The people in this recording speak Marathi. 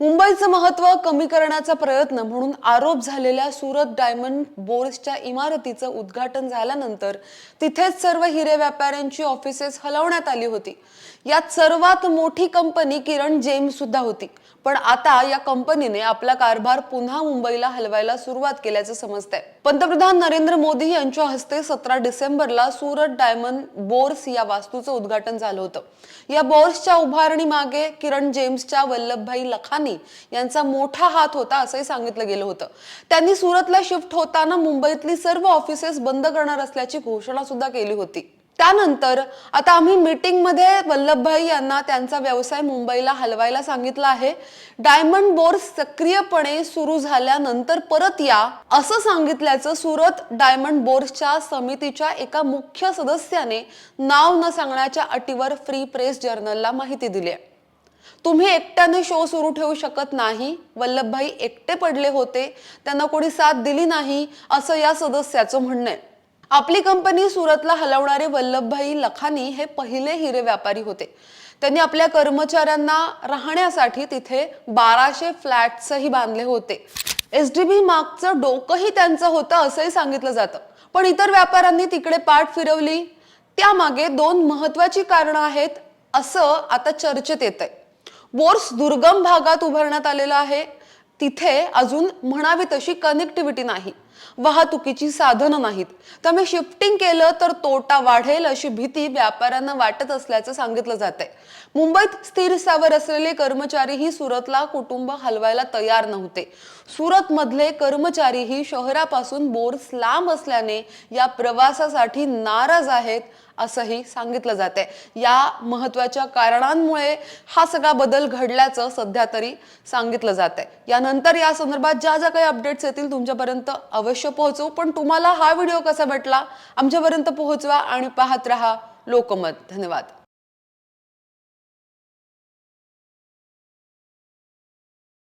मुंबईचं महत्त्व कमी करण्याचा प्रयत्न म्हणून आरोप झालेल्या सुरत डायमंड बोर्सच्या इमारतीचं उद्घाटन झाल्यानंतर तिथेच सर्व हिरे व्यापाऱ्यांची ऑफिसेस हलवण्यात आली होती. यात सर्वात मोठी कंपनी किरण जेम्स सुद्धा होती. पण आता या कंपनीने आपला कारभार पुन्हा मुंबईला हलवायला सुरुवात केल्याचं समजतंय. पंतप्रधान नरेंद्र मोदी यांच्या हस्ते सतरा डिसेंबरला सुरत डायमंड बोर्स या वास्तूचं उद्घाटन झालं होतं. या बोर्सच्या उभारणी मागे किरण जेम्सच्या वल्लभभाई लखानी यांचा मोठा हात होता असंही सांगितलं गेलं होतं. त्यांनी सुरतला शिफ्ट होताना मुंबईतली सर्व ऑफिसेस बंद करणार असल्याची घोषणा सुद्धा केली होती. त्यानंतर आता आम्ही मीटिंगमध्ये वल्लभभाई यांना त्यांचा व्यवसाय मुंबईला हलवायला सांगितला आहे. डायमंड बोर्स सक्रियपणे सुरू झाल्यानंतर परत या असं सांगितल्याचं सुरत डायमंड बोर्सच्या समितीच्या एका मुख्य सदस्याने नाव न सांगण्याच्या अटीवर फ्री प्रेस जर्नलला माहिती दिली आहे. तुम्ही एकट्याने शो सुरू ठेवू शकत नाही. वल्लभभाई एकटे पडले होते. त्यांना कोणी साथ दिली नाही असं या सदस्याचं म्हणणं आहे. आपली कंपनी सुरतला हलवणारे वल्लभभाई लखानी हे पहिले हिरे व्यापारी होते. त्यांनी आपल्या कर्मचाऱ्यांना राहण्यासाठी तिथे बाराशे फ्लॅट्सही बांधले होते. एस डी बी मागचं डोकंही त्यांचं होतं असंही सांगितलं जातं. पण इतर व्यापाऱ्यांनी तिकडे पाठ फिरवली. त्यामागे दोन महत्वाची कारणं आहेत असं आता चर्चेत येत आहे बोर्स दुर्गम भागात उभारण्यात आलेला आहे. तिथे अजून म्हणावी तशी कनेक्टिव्हिटी नाही. वाहतुकीची साधनं नाहीत. त्यामुळे शिफ्टिंग केलं तर तोटा वाढेल अशी भीती व्यापाऱ्यांना वाटत असल्याचं सांगितलं जात आहे मुंबईत स्थिर स्थावर असलेले कर्मचारीही सुरतला कुटुंब हलवायला तयार नव्हते. सुरत मधले कर्मचारीही शहरापासून बोर्स लांब असल्याने या प्रवासासाठी नाराज आहेत असंही सांगितलं जाते या महत्त्वाच्या कारणांमुळे हा सगळा बदल घडल्याचं सध्या तरी सांगितलं जात आहे यानंतर या संदर्भात ज्या ज्या काही अपडेट्स येतील तुमच्यापर्यंत अवश्य पोहोचवू पण तुम्हाला हा व्हिडिओ कसा भेटला आमच्यापर्यंत पोहोचवा आणि पाहत रहा लोकमत. धन्यवाद.